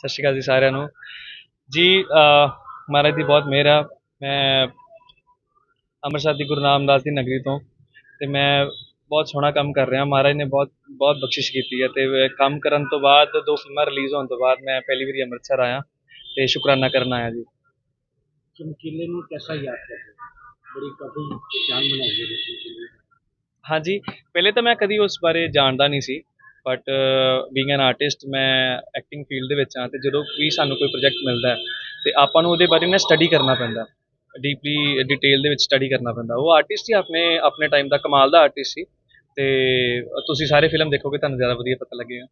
ਸਤਿ ਸ਼੍ਰੀ ਅਕਾਲ ਜੀ ਸਾਰਿਆਂ ਨੂੰ। ਜੀ ਮਹਾਰਾਜ ਦੀ ਬਹੁਤ ਮਿਹਰ ਆ। ਮੈਂ ਅੰਮ੍ਰਿਤਸਰ ਦੀ ਗੁਰੂ ਨਾਮਦਾਸ ਦੀ ਨਗਰੀ ਤੋਂ ਤੇ ਮੈਂ ਬਹੁਤ ਸੋਹਣਾ ਕੰਮ ਕਰ ਰਿਹਾ। ਮਹਾਰਾਜ ਨੇ ਬਹੁਤ ਬਹੁਤ ਬਖਸ਼ਿਸ਼ ਕੀਤੀ ਹੈ ਤੇ ਕੰਮ ਕਰਨ ਤੋਂ ਬਾਅਦ ਦੋ ਫਿਲਮਾਂ ਰਿਲੀਜ਼ ਹੋਣ ਤੋਂ ਬਾਅਦ ਮੈਂ ਪਹਿਲੀ ਵਾਰੀ ਅੰਮ੍ਰਿਤਸਰ ਆਇਆ ਤੇ ਸ਼ੁਕਰਾਨਾ ਕਰਨ ਆਇਆ ਜੀ। ਚਮਕੀਲੇ ਨੂੰ ਕਿਵੇਂ ਯਾਦ ਕਰਦੇ ਬੜੀ ਕਾਫੀ ਪਛਾਣ ਬਣਾਈ ਹੈ ਹਾਂਜੀ ਪਹਿਲੇ ਤਾਂ ਮੈਂ ਕਦੀ ਉਸ ਬਾਰੇ ਜਾਣਦਾ ਨਹੀਂ ਸੀ। ਬਟ ਬੀਇੰਗ ਐਨ ਆਰਟਿਸਟ ਮੈਂ ਐਕਟਿੰਗ ਫੀਲਡ ਦੇ ਵਿੱਚ ਹਾਂ ਤੇ ਜਦੋਂ ਵੀ ਸਾਨੂੰ ਕੋਈ ਪ੍ਰੋਜੈਕਟ ਮਿਲਦਾ ਤੇ ਆਪਾਂ ਨੂੰ ਉਹਦੇ ਬਾਰੇ ਨਾ ਸਟੱਡੀ ਕਰਨਾ ਪੈਂਦਾ ਡੀਪਲੀ ਡਿਟੇਲ ਦੇ ਵਿੱਚ ਸਟੱਡੀ ਕਰਨਾ ਪੈਂਦਾ ਉਹ ਆਰਟਿਸਟ ਹੀ ਆਪਣੇ ਆਪਣੇ ਟਾਈਮ ਦਾ ਕਮਾਲ ਦਾ ਆਰਟਿਸਟ ਸੀ। ਤੇ ਤੁਸੀਂ ਸਾਰੇ ਫਿਲਮ ਦੇਖੋਗੇ ਤੁਹਾਨੂੰ ਜ਼ਿਆਦਾ ਵਧੀਆ ਪਤਾ ਲੱਗੇਗਾ।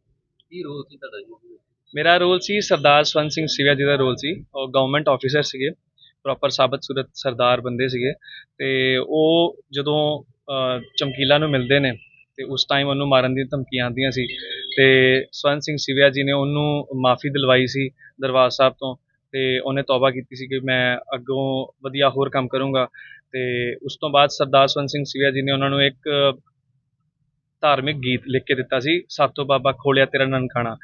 ਕੀ ਰੋਲ ਸੀ ਤੁਹਾਡਾ ਜੀ? ਮੇਰਾ ਰੋਲ ਸੀ ਸਰਦਾਰ ਸਵੰਤ ਸਿੰਘ ਸਿਵਿਆ ਜੀ ਦਾ ਰੋਲ ਸੀ। ਉਹ ਗਵਰਨਮੈਂਟ ਆਫੀਸਰ ਸੀਗੇ। ਪ੍ਰੋਪਰ ਸਾਬਤ ਸੂਰਤ ਸਰਦਾਰ ਬੰਦੇ ਸੀਗੇ। ਤੇ ਉਹ ਜਦੋਂ ਚਮਕੀਲਾ ਨੂੰ ਮਿਲਦੇ ਨੇ ਤੇ ਉਸ ਟਾਈਮ ਉਹਨੂੰ ਮਾਰਨ ਦੀਆਂ ਧਮਕੀਆਂ ਆਉਂਦੀਆਂ ਸੀ ਤੇ ਸਵੰਤ ਸਿੰਘ ਸਿਵਿਆ ਜੀ ਨੇ ਉਹਨੂੰ ਮਾਫੀ ਦਿਲਵਾਈ ਸੀ ਦਰਬਾਰ ਸਾਹਿਬ ਤੋਂ ਤੇ ਉਹਨੇ ਤੌਬਾ ਕੀਤੀ ਸੀ ਕਿ ਮੈਂ ਅੱਗੋਂ ਵਧੀਆ ਹੋਰ ਕੰਮ ਕਰੂੰਗਾ ਤੇ ਉਸ ਤੋਂ ਬਾਅਦ ਸਰਦਾਰ ਸਵੰਤ ਸਿੰਘ ਸਿਵਿਆ ਜੀ ਨੇ ਉਹਨਾਂ ਨੂੰ ਇੱਕ ਧਾਰਮਿਕ ਗੀਤ ਲਿਖ ਕੇ ਦਿੱਤਾ ਸੀ ਸਾਤੋ ਬਾਬਾ ਖੋਲਿਆ ਤੇਰਾ ਨਨਕਾਣਾ।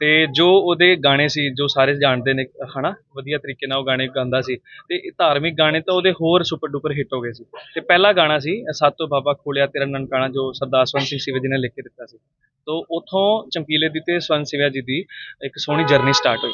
ਤੇ ਜੋ ਉਹਦੇ ਗਾਣੇ ਸੀ, ਜੋ ਸਾਰੇ ਜਾਣਦੇ ਨੇ, ਹਨਾ, ਵਧੀਆ ਤਰੀਕੇ ਨਾਲ ਉਹ ਗਾਣੇ ਗਾਉਂਦਾ ਸੀ। ਤੇ ਇਹ ਧਾਰਮਿਕ ਗਾਣੇ ਤਾਂ ਉਹਦੇ ਹੋਰ ਸੁਪਰ ਡੁਪਰ ਹਿੱਟ ਹੋ ਗਏ ਸੀ। ਤੇ ਪਹਿਲਾ ਗਾਣਾ ਸੀ ਸਾਤੋ ਬਾਬਾ ਖੋਲਿਆ ਤੇਰਾ ਨਨਕਾਣਾ, ਜੋ ਸਰਦਾਰ ਸਵੰਤ ਸਿੰਘ ਸਿਵੇ ਜੀ ਨੇ ਲਿਖ ਕੇ ਦਿੱਤਾ ਸੀ। ਤੋਂ ਉਥੋਂ ਚਮਕੀਲੇ ਦੀ ਤੇ ਸਵੰਤ ਸਿਵਿਆ ਜੀ ਦੀ ਇੱਕ ਸੋਹਣੀ ਜਰਨੀ ਸਟਾਰਟ ਹੋਈ।